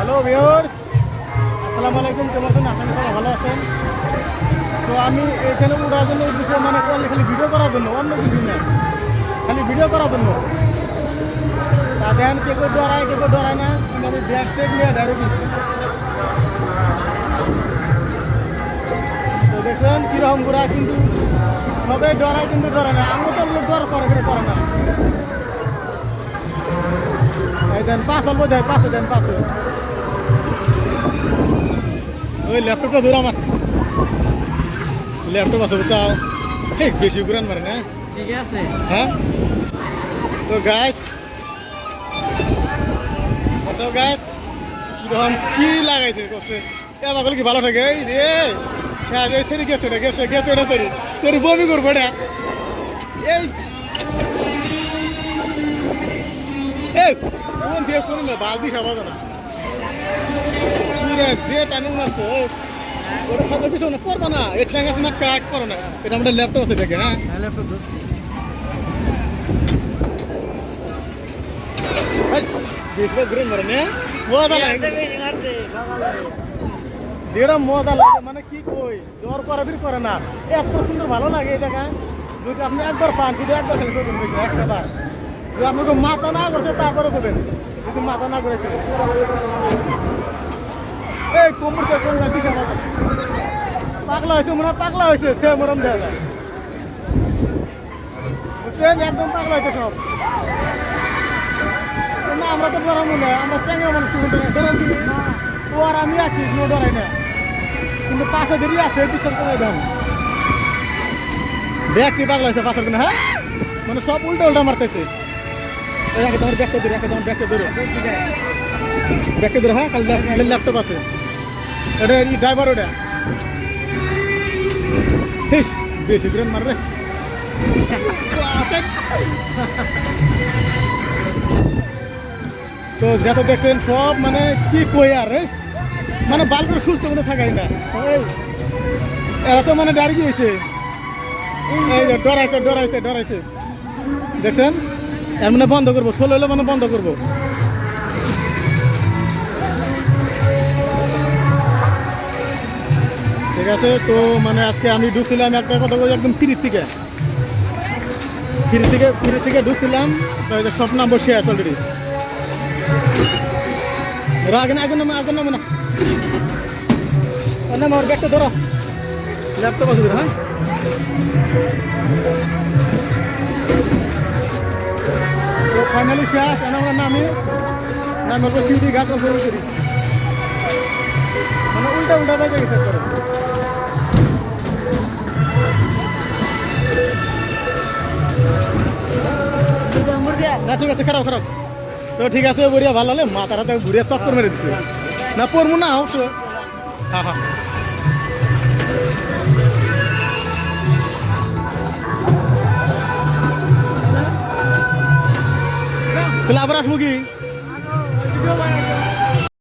Hello viewers আসসালামু আলাইকুম কেমন আছেন? আপনারা সবাই ভালো আছেন। তো আমি এখানে উড়ার জন্য উদ্দেশ্য মানে করলে খালি ভিডিও করার জন্য, অন্য কিছু না। খালি ভিডিও করার জন্য। তা দেখেন কে কেউ ডরায়, কে কেউ ডরায় না কিন্তু আমি ব্যাগ সেট নিয়ে ডাইরেক্ট তো দেখছেন কীরকম ঘোরা কিন্তু সবাই ডরায়, কিন্তু ডরে না। আমি তো লোক ডর করে কিন্তু করে না। এই দেন, পাঁচ অল্প দেয়, পাঁচশো দেন, পাঁচশো। ওই ল্যাপটপটা ধরে আমার। ল্যাপটপ আছে বুঝতে ঠিক বেশি ঘুরান মারে না। ঠিক আছে। হ্যাঁ? তো গ্যাস তো গ্যাস কীরকম কি লাগাইছে করছে এবার কি ভালো থাকে? এই রে হ্যাঁ সেরি গেছে এটা গেছে গেছে এটা সেরি। সেরি বমি করব এটা। এই। এই কোন দিয়ে কোন বালদি খাওয়া না। কি দিয়ে টানুন মারছে ওটা সাথে কিছু না না এই ঠ্যাং আছে কাট করো না। এটা আমাদের ল্যাপটপ আছে দেখে হ্যাঁ? ল্যাপটপ ধরছি। দেখবে ঘুরে মরে নে। মজা লাগে। যেটা মজা লাগে মানে কি কই? জ্বর করে ফির করে না। এত সুন্দর ভালো লাগে এই দেখা যদি আপনি একবার পান শুধু একবার খেলে করবেন একটা বার যদি আপনাকে মাথা না করছে তারপরে করবেন। যদি মাথা না করেছে এই, কোমর কে কোন পাগলা হয়েছে, মনে পাগলা হয়েছে, সে মরম দেয় না বুঝছেন একদম পাগলা হয়েছে সব। না, আমরা তো ডরাবো না আমরা চ্যাংরা মানুষ ধরেন ও আর আমি আছি, কোনো না কিন্তু পাশে দেরি আছে, পিছন করে দেন ব্যাগটি পাগলা হয়েছে পাশের কিনা হ্যাঁ? মানে সব উল্টো উল্টা মারতেছে আগে তোমার ব্যাগটা ধরে, আগে তোমার ব্যাগটা ধরে। ব্যাগটা ধরে হ্যাঁ কাল ল্যাপটপ আছে। এটা এই ড্রাইভার ওটা বেশি করে মারবে তো যত দেখেন সব মানে কি কই আর? মানে বাল করে সুস্থ মনে থাকাই না। এরা তো মানে দাঁড়িয়ে গিয়েছে। ডরাইছে ডরাইছে ডরাইছে। দেখছেন? এর মানে বন্ধ করব, ষোলো হলে মানে বন্ধ করব। আছে তো মানে আজকে আমি ঢুকছিলাম, একটা কথা বলি, একদম ফ্রির থেকে। ফ্রি থেকে ফ্রি থেকে ঢুকছিলাম, তো সব নাম্বার শেষ অলরেডি আগে না, আগে নামো আগে নামো না। নাম, আমার ব্যাগটা ধরো। ল্যাপটপ আছে ধরো হ্যাঁ? ফাইনালি শেষ এনে আমরা নামি। নাম সিঁড়ি ঘাট করি মানে উল্টা উল্টা বাজে গেছে না ঠিক আছে, খারাপ খারাপ। তো ঠিক আছে, বড়িয়া ভালো হলে তারা তো ঘুরিয়ে চক্কর মেরে দিচ্ছে না পড়ব না অবশ্য হ্যাঁ হ্যাঁ। তাহলে আবার আসব কি?